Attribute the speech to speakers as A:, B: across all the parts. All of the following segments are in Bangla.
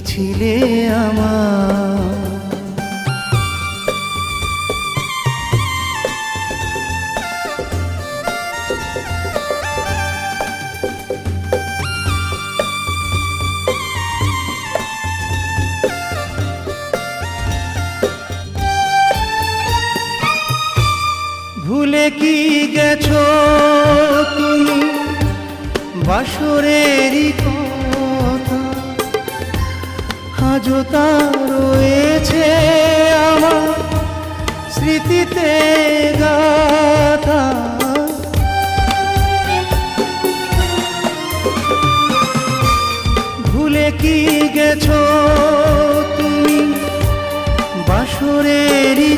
A: ছিলে আমার। ভুলে কি গেছো তুমি? বাসরেরই কথা আজও তা রয়েছে আমার স্মৃতিতে গাথা। ভুলে কি গেছো তুমি বাসরেরই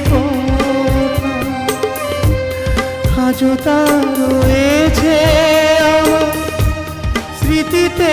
A: আজও তা রয়েছে আমার স্মৃতিতে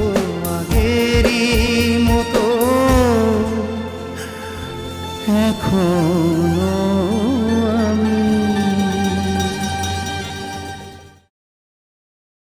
A: কখনো